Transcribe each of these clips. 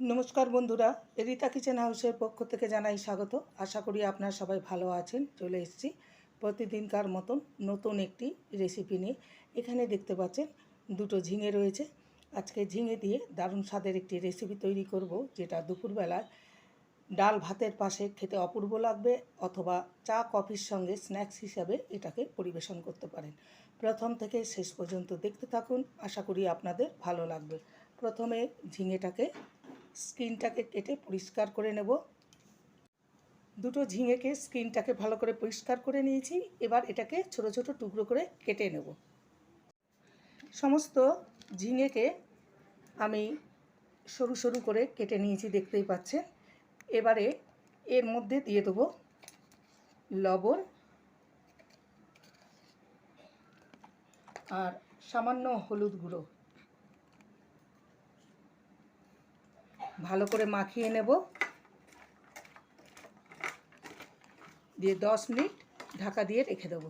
নমস্কার বন্ধুরা, রিতা কিচেন হাউসের পক্ষ থেকে জানাই স্বাগত। আশা করি আপনারা সবাই ভালো আছেন, চলে এসেছি প্রতিদিনকার মতন নতুন একটি রেসিপি নিয়ে। এখানে দেখতে পাচ্ছেন দুটো ঝিঙে রয়েছে। আজকে ঝিঙে দিয়ে দারুণ স্বাদের একটি রেসিপি তৈরি করব, যেটা দুপুরবেলায় ডাল ভাতের পাশে খেতে অপূর্ব লাগবে, অথবা চা কফির সঙ্গে স্ন্যাক্স হিসাবে এটাকে পরিবেশন করতে পারেন। প্রথম থেকে শেষ পর্যন্ত দেখতে থাকুন, আশা করি আপনাদের ভালো লাগবে। প্রথমে ঝিঙেটাকে স্কিনটাকে কেটে পরিষ্কার করে নেব। দুটো ঝিঙেকে স্কিনটাকে ভালো করে পরিষ্কার করে নিয়েছি। এবার এটাকে ছোট ছোট টুকরো করে কেটে নেব। সমস্ত ঝিঙেকে আমি সরু সরু করে কেটে নিয়েছি, দেখতেই পাচ্ছেন। এবারে এর মধ্যে দিয়ে দেবো লবণ আর সামান্য হলুদ গুঁড়ো। ভালো করে মাখিয়ে নেব। দিয়ে দশ মিনিট ঢাকা দিয়ে রেখে দেব।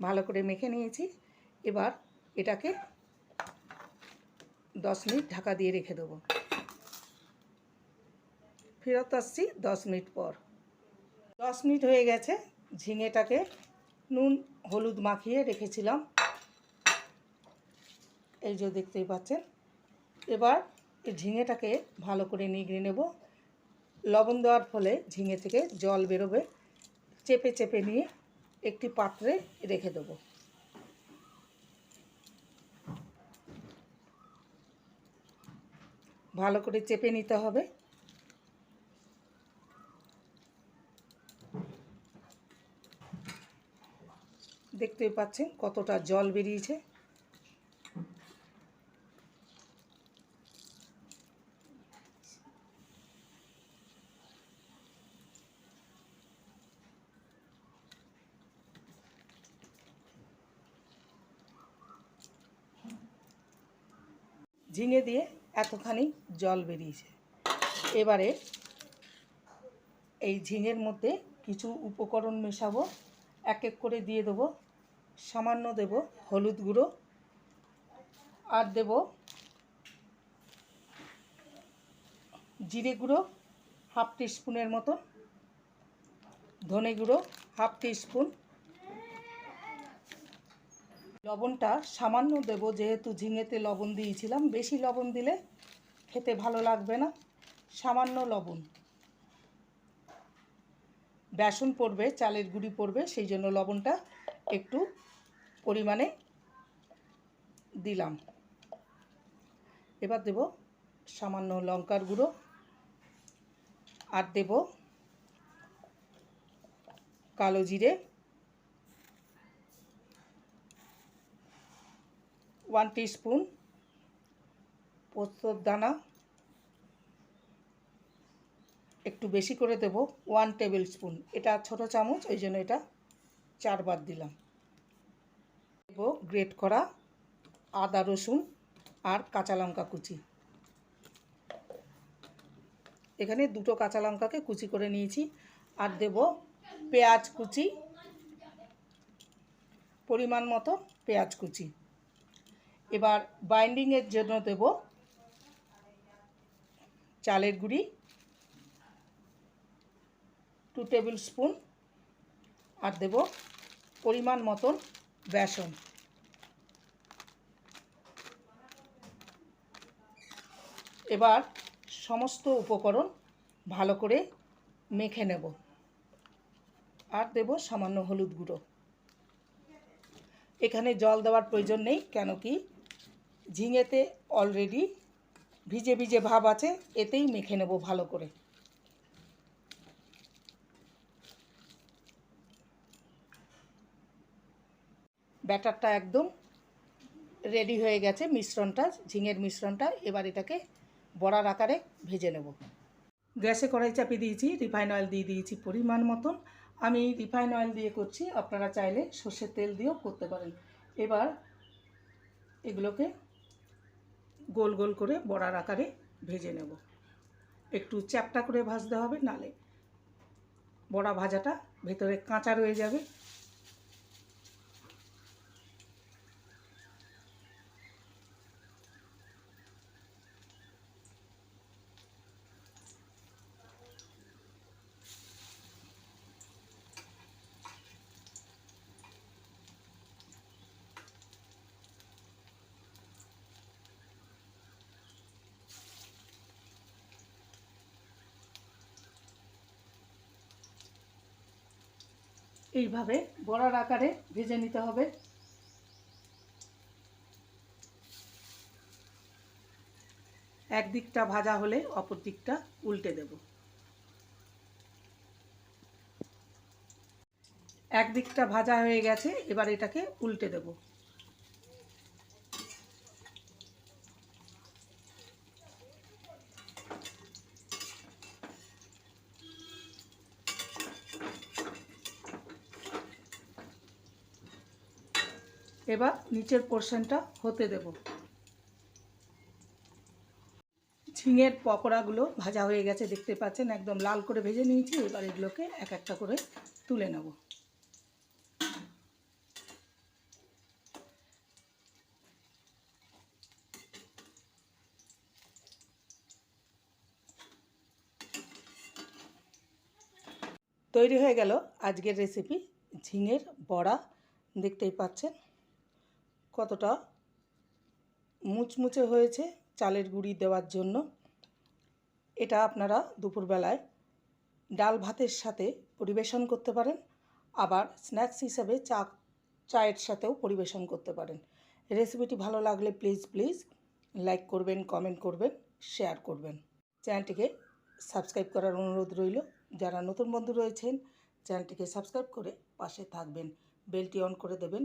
ভালো করে মেখে নিয়েছি। এবার এটাকে দশ মিনিট ঢাকা দিয়ে রেখে দেবো। ফেরত আসছি দশ মিনিট পর। দশ মিনিট হয়ে গেছে। ঝিঙেটাকে নুন, হলুদ মাখিয়ে রেখেছিলাম। এই যে দেখতেই পাচ্ছেন। এবার এই ঝিঙেটাকে ভালো করে নিগড়ে নেব। লবণ দেওয়ার ফলে ঝিঙে থেকে জল বেরোবে। চেপে চেপে নিয়ে একটি পাত্রে রেখে দেব। ভালো করে চেপে নিতে হবে। দেখতেই পাচ্ছেন কতটা জল বেরিয়েছে। ঝিঙে দিয়ে এতখানি জল বেরিয়েছে। এবারে এই ঝিঙের মধ্যে কিছু উপকরণ মেশাবো। এক এক করে দিয়ে দেবো। সামান্য দেব হলুদ গুঁড়ো। আর দেব জিরে গুঁড়ো হাফ টিস্পুনের মতো ধনে গুঁড়ো হাফ টিস্পুন লবণটা সামান্য দেব, যেহেতু ঝিঙেতে লবণ দিয়েছিলাম। বেশি লবণ দিলে খেতে ভালো লাগবে না। সামান্য লবণ। বেসন পড়বে, চালের গুঁড়ি পড়বে, সেই জন্য লবণটা একটু পরিমাণে দিলাম। এবার দেব সামান্য লঙ্কার গুঁড়ো। আর দেব কালো জিরে। ওয়ান স্পুন পোস্তর দানা একটু বেশি করে দেব, ওয়ান টেবিল স্পুন এটা ছোট চামচ, ওই জন্য এটা চারবার দিলাম। দেব গ্রেট করা আদা, রসুন আর কাঁচা লঙ্কা কুচি। এখানে দুটো কাঁচা লঙ্কাকে কুচি করে নিয়েছি। আর দেব পেঁয়াজ কুচি, পরিমাণ মতো পেঁয়াজ কুচি। এবার বাইন্ডিংয়ের জন্য দেব চালের গুঁড়ি টু টেবিল স্পুন আর দেব পরিমাণ মতন বেসন। এবার সমস্ত উপকরণ ভালো করে মেখে নেব। আর দেব সামান্য হলুদ গুঁড়ো। এখানে জল দেওয়ার প্রয়োজন নেই, কেন কি ঝিঙেতে অলরেডি ভিজে ভিজে ভাব আছে, এতেই মেখে নেব ভালো করে। ব্যাটারটা একদম রেডি হয়ে গেছে, মিশ্রণটা, ঝিঙের মিশ্রণটা, এবার এটাকে বড়ার আকারে ভেজে নেব। গ্যাসে কড়াই চাপিয়ে দিয়েছি, রিফাইন অয়েল দিয়ে দিয়েছি পরিমাণ মতন। আমি রিফাইন অয়েল দিয়ে করছি, আপনারা চাইলে সর্ষের তেল দিয়েও করতে পারেন। এবার এগুলোকে গোল গোল করে বড়ার আকারে ভেজে নেব। একটু চ্যাপটা করে ভাজতে হবে, নালে বড়া ভাজাটা ভেতরে কাঁচা রয়ে যাবে। এইভাবে বড়ার আকারে ভেজে নিতে হবে। এক দিকটা ভাজা হলে অপর দিকটা উল্টে দেব। এক দিকটা ভাজা হয়ে গেছে, এবার এটাকে উল্টে দেব। এবার নিচের পোর্শনটা হতে দেব। ঝিঙের পকোড়াগুলো ভাজা হয়ে গেছে, দেখতে পাচ্ছেন? একদম লাল করে ভেজে নিয়েছি, এবার এগুলোকে এক একটা করে তুলে নেব। তৈরি হয়ে গেল আজকের রেসিপি, ঝিঙের বড়া, দেখতেই পাচ্ছেন? কতটা মুচমুচে হয়েছে চালের গুঁড়ি দেওয়ার জন্য? এটা আপনারা দুপুরবেলায় ডাল ভাতের সাথে পরিবেশন করতে পারেন, আবার স্ন্যাক্স হিসাবে চা, চায়ের সাথেও পরিবেশন করতে পারেন। রেসিপিটি ভালো লাগলে প্লিজ প্লিজ লাইক করবেন, কমেন্ট করবেন, শেয়ার করবেন। চ্যানেলটিকে সাবস্ক্রাইব করার অনুরোধ রইল। যারা নতুন বন্ধু রয়েছেন, চ্যানেলটিকে সাবস্ক্রাইব করে পাশে থাকবেন। বেলটি অন করে দেবেন।